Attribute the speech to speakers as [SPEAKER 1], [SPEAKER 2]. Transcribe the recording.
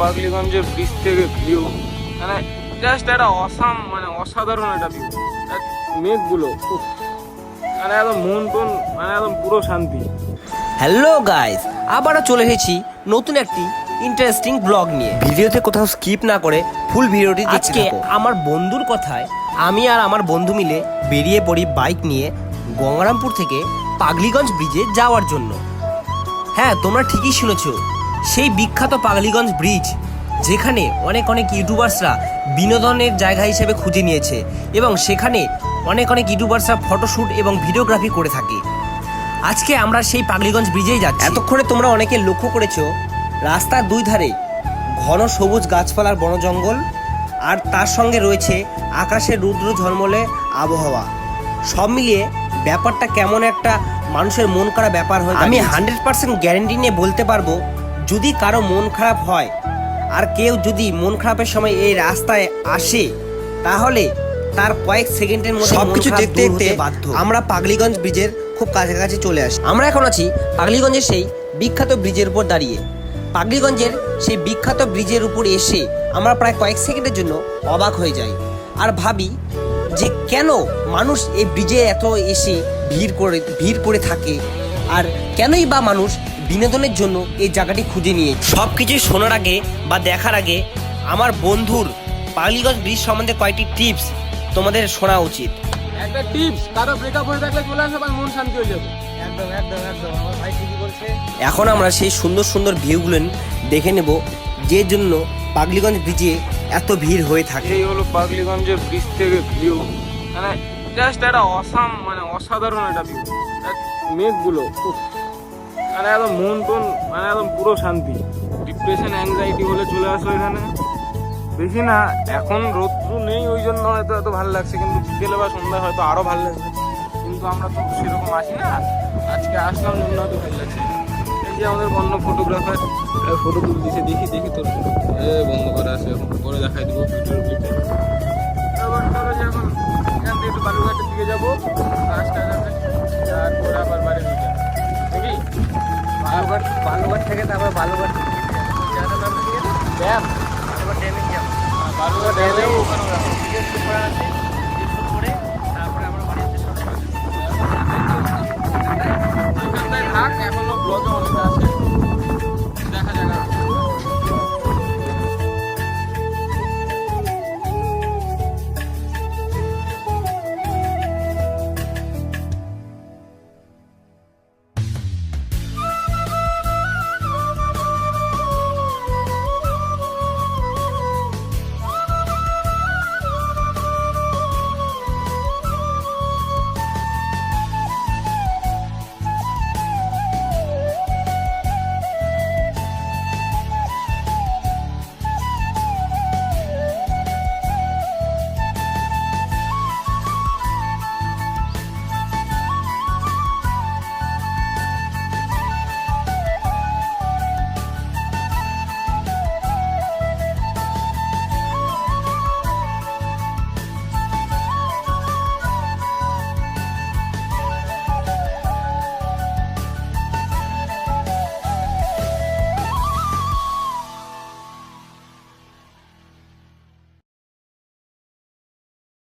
[SPEAKER 1] পাগলিগঞ্জের bridge থেকে view মানে just একটা অসাম মানে অসাধারণ একটা ভিউ মেঘগুলো মানে একদম মন টন মানে একদম পুরো শান্তি।
[SPEAKER 2] হ্যালো গাইস আবারও চলে এসেছি নতুন একটি ইন্টারেস্টিং ব্লগ নিয়ে। ভিডিওতে কোথাও স্কিপ না করে ফুল ভিডিওটি আজকে আমার বন্ধুর কথায় আমি আর আমার বন্ধু মিলে বেরিয়ে পড়ি বাইক নিয়ে গঙ্গারামপুর থেকে পাগলিগঞ্জ ব্রিজে যাওয়ার জন্য। হ্যাঁ তোমরা ঠিকই শুনেছ। সেই বিখ্যাত পাগলিগঞ্জ ব্রিজ যেখানে অনেক অনেক ইউটিউবার্সরা বিনোদনের জায়গা হিসেবে খুঁজে নিয়েছে এবং সেখানে অনেক অনেক ইউটিউবার্সরা ফটোশ্যুট এবং ভিডিওগ্রাফি করে থাকে। আজকে আমরা সেই পাগলিগঞ্জ ব্রিজেই যাচ্ছি। এতক্ষণে তোমরা অনেকে লক্ষ্য করেছ রাস্তার দুই ধারে ঘন সবুজ গাছপালার বন জঙ্গল আর তার সঙ্গে রয়েছে আকাশের রুদ্র ঝলমলে আবহাওয়া। সব মিলিয়ে ব্যাপারটা কেমন একটা মানুষের মন করা ব্যাপার হয় আমি হান্ড্রেড পার্সেন্ট গ্যারেন্টি নিয়ে বলতে পারব যদি কারও মন খারাপ হয় আর কেউ যদি মন খারাপের সময় এই রাস্তায় আসে তাহলে তার কয়েক সেকেন্ডের মধ্যে সবকিছু দেখতে দেখতে বাধ্য। আমরা পাগলিগঞ্জ ব্রিজের খুব কাছাকাছি চলে আসি। আমরা এখন আছি পাগলিগঞ্জের সেই বিখ্যাত ব্রিজের উপর দাঁড়িয়ে। পাগলিগঞ্জের সেই বিখ্যাত ব্রিজের উপর এসে আমরা প্রায় কয়েক সেকেন্ডের জন্য অবাক হয়ে যাই। আর ভাবি যে কেন মানুষ এই ব্রিজে এত এসে ভিড় করে ভিড় করে থাকে? আর কেনই বা মানুষ বিনোদনের জন্য এই জায়গাটি খুঁজে নিয়ে সব কিছু শোনার আগে বা দেখার আগে আমার বন্ধুর পাগলিগঞ্জ ব্রিজ সম্বন্ধে কয়েকটি টিপস তোমাদের শোনা উচিত।
[SPEAKER 1] একটা টিপস কারও ব্রেকআপ হয়ে থাকলে চলে আসে আমার মন শান্তি হয়ে যাবে।
[SPEAKER 3] একদম একদম একদম আমার ভাই ঠিকই বলছে।
[SPEAKER 2] এখন আমরা সেই সুন্দর সুন্দর ভিউগুলো দেখে নেব যে জন্য পাগলিগঞ্জ ব্রিজে এত ভিড় হয়ে থাকে।
[SPEAKER 1] এই হলো পাগলিগঞ্জের ব্রিজ থেকে ভিউ মানে জাস্ট একটা অসাম মানে অসাধারণ একটা ভিউ মেঘগুলো মানে একদম মন টন মানে একদম পুরো শান্তি। ডিপ্রেশন অ্যাংজাইটি হলে চলে আসো এখানে। বেশি না এখন রৌদ্র নেই ওই জন্য হয়তো এত ভালো লাগছে কিন্তু বিকেলে বা সন্ধ্যায় হয়তো আরও ভালো লাগছে কিন্তু আমরা তো সেরকম আসি না। আজকে আসলাম জন্য হয়তো ভালো লাগছে এই যে আমাদের বন্য ফটোগ্রাফার ফটো তুলতেছে দেখি দেখি তোর। বন্ধ করে আছে এখন। থেকে তারপর
[SPEAKER 3] বালুঘাট জায়গাটার নাম কি ড্যাম বালুঘাট ড্যামে